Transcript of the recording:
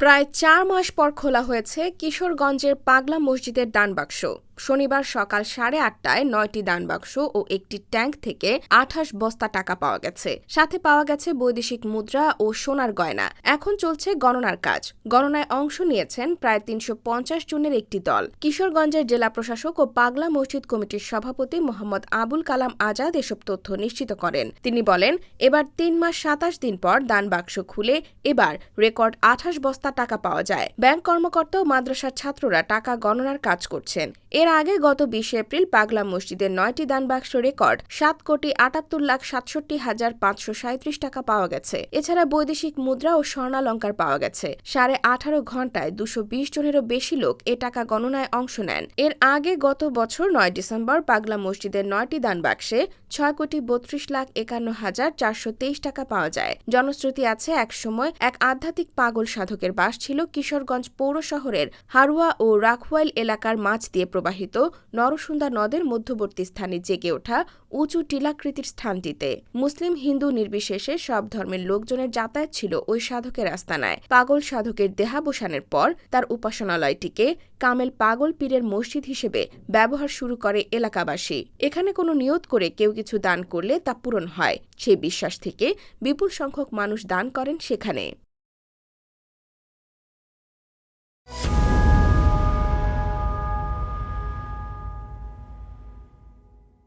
প্রায় চার মাস পর খোলা হয়েছে কিশোরগঞ্জের পাগলা মসজিদের দানবাক্স শনিবার সকাল সাড়ে আটটায় নয়টি দানবাক্স ও একটি ট্যাঙ্ক থেকে আঠাশ বস্তা টাকা পাওয়া গেছে। সাথে পাওয়া গেছে বৈদেশিক মুদ্রা ও সোনার গয়না। এখন চলছে গণনার কাজ। গণনায় অংশ নিয়েছেন প্রায় তিনশো পঞ্চাশ জনের একটি দল। কিশোরগঞ্জের জেলা প্রশাসক ও পাগলা মসজিদ কমিটির সভাপতি মোহাম্মদ আবুল কালাম আজাদ এসব তথ্য নিশ্চিত করেন। তিনি বলেন, এবার তিন মাস সাতাশ দিন পর দানবাক্স খুলে এবার রেকর্ড আঠাশ বস্তা টাকা পাওয়া যায়। ব্যাংক কর্মকর্তা ও মাদ্রাসার ছাত্ররা টাকা গণনার কাজ করছেন। এর আগে গত বিশে এপ্রিল পাগলা মসজিদের নয়টি দান বাক্স রেকর্ড সাত কোটি আটাত্তর লাখ সাতষট্টি হাজার পাঁচশো সাঁত্রিশ টাকা পাওয়া গেছে। এছাড়া বৈদেশিক মুদ্রা ও স্বর্ণালঙ্কার পাওয়া গেছে। সাড়ে আঠারো ঘন্টায় দুশো বিশ জনেরও বেশি লোক এ টাকা গণনায় অংশ নেন। এর আগে গত বছর নয় ডিসেম্বর পাগলা মসজিদের নয়টি দান বাক্সে ছয় কোটি বত্রিশ লাখ একান্ন হাজার চারশো তেইশ টাকা পাওয়া যায়। জনশ্রুতি আছে এক সময় এক আধ্যাত্মিক পাগল সাধকের বাস ছিল কিশোরগঞ্জ পৌর শহরের হারুয়া ও রাখওয়াইল এলাকার মাছ দিয়ে প্রবাহিত নরসুন্দা নদের মধ্যবর্তী স্থানে জেগে ওঠা উঁচু টিলাকৃতির স্থানটিতে। মুসলিম হিন্দু নির্বিশেষে সব ধর্মের লোকজনের যাতায়াত ছিল ওই সাধকের আস্তানায়। পাগল সাধকের দেহাবসানের পর তার উপাসনালয়টিকে কামেল পাগল পীরের মসজিদ হিসেবে ব্যবহার শুরু করে এলাকাবাসী। এখানে কোনো নিয়ত করে কেউ কিছু দান করলে তা পূরণ হয়। সেই বিশ্বাস থেকে বিপুল সংখ্যক মানুষ দান করেন সেখানে।